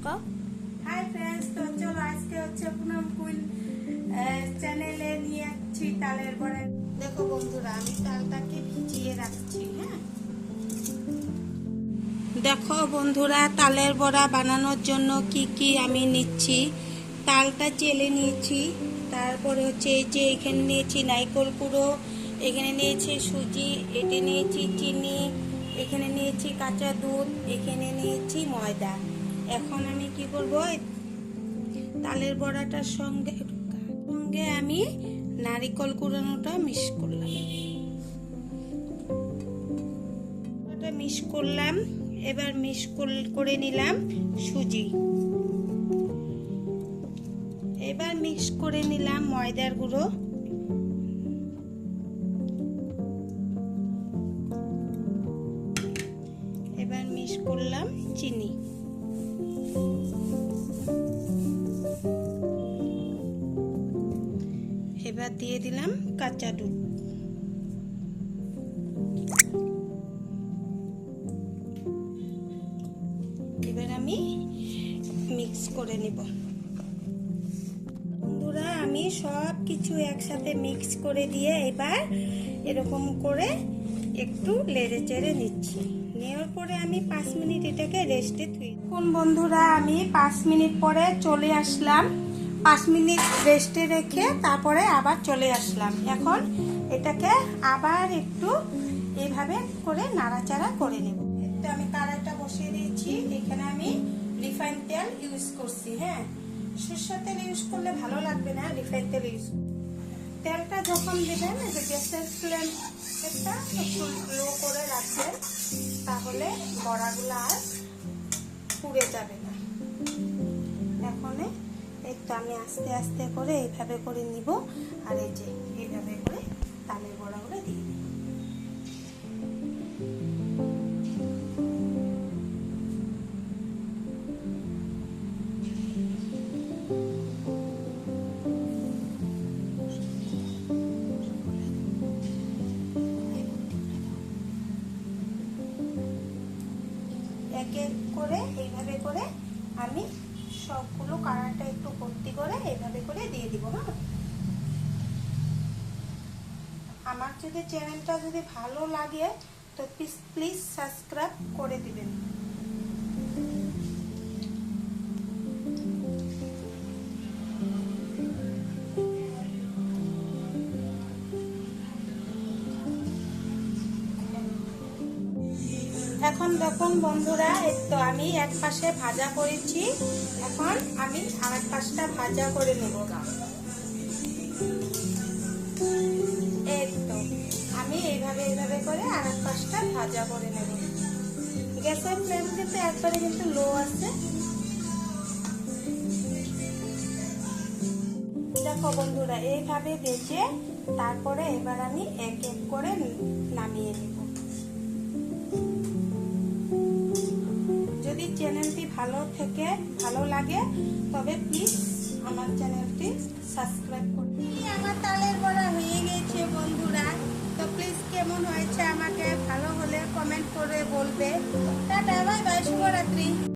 ক হাই তো চলো আজকে হচ্ছে পুনম কুইন চ্যানেলে নিয়ে যাচ্ছি তালের বড়া দেখো বন্ধুরা আমি তালটাকে ভিজিয়ে রাখছি হ্যাঁ? দেখো বন্ধুরা তালের বড়া বানানোর জন্য কি কি আমি নিচ্ছি? তালটা চেলে নিয়েছি তারপরে হচ্ছে এই যে এখানে নিয়েছি নাইকল কুড়ো এখানে নিয়েছি সুজি এটি নিয়েছি চিনি এখানে নিয়েছি কাঁচা দুধ এখানে নিয়েছি ময়দা। এখন আমি কি করব? তালের বড়াটার সঙ্গে সঙ্গে আমি নারিকল কুড়ানোটা মিক্স করলাম। মিক্স করলাম, এবার মিক্স করে নিলাম সুজি। এবার মিক্স করে নিলাম ময়দার গুঁড়ো। এবার মিক্স করলাম চিনি। এবার দিয়ে দিলাম কাঁচা দুধ। এবার আমি মিক্স করে নেব। বন্ধুরা, আমি সব কিছু একসাথে মিক্স করে দিয়ে এবার এরকম করে একটু লেড়ে চেড়ে নিচ্ছি। নেওয়ার পরে আমি পাঁচ মিনিট এটাকে রেস্টে থুই। কোন বন্ধুরা, আমি পাঁচ মিনিট পরে চলে আসলাম। পাঁচ মিনিট রেস্টে রেখে তারপরে আবার চলে আসলাম। এখন এটাকে আবার একটু এইভাবে করে নাড়াচাড়া করে নেব। তো আমি কাড়াটা বসিয়ে দিয়েছি। এখানে আমি রিফাইন তেল ইউজ করছি হ্যাঁ? সরষের তেল ইউজ করলে ভালো লাগবে না রিফাইন তেল ইউজ তেলটা যখন দেবেন যে গ্যাসের ফ্লেম একটা একটু লো করে রাখবেন, তাহলে বড়াগুলো আর পুড়ে যাবে না। এখন একটু আমি আস্তে আস্তে করে এইভাবে করে নিব। আর এই যে এক এক করে, এইভাবে করে আমি সবগুলো কালারটা একটু ভর্তি করে এইভাবে করে দিয়ে দিব হ্যাঁ? আমার যদি চ্যানেলটা যদি ভালো লাগে, তো প্লিজ প্লিজ এখন দেখুন বন্ধুরা তো আমি এক পাশে ভাজা করেছি। এখন আমি আর এক পাশটা ভাজা করে নেব। তো, আমি এইভাবে এইভাবে করে আর এক পাশটা ভাজা করে নেব। গ্যাসের ফ্লেম কিন্তু একবারে কিন্তু লো আছে। দেখো বন্ধুরা, এইভাবে ভেজে তারপরে এবার আমি এক এক করে নামিয়ে নেব। ভালো থেকে ভালো লাগে, তবে প্লিজ আমার চ্যানেলটি সাবস্ক্রাইব করুন। আমার তালের বড়া হয়ে গেছে বন্ধুরা। তো প্লিজ কেমন হয়েছে আমাকে ভালো হলে কমেন্ট করে বলবে। টাটা বাই বাই শুভরাত্রি।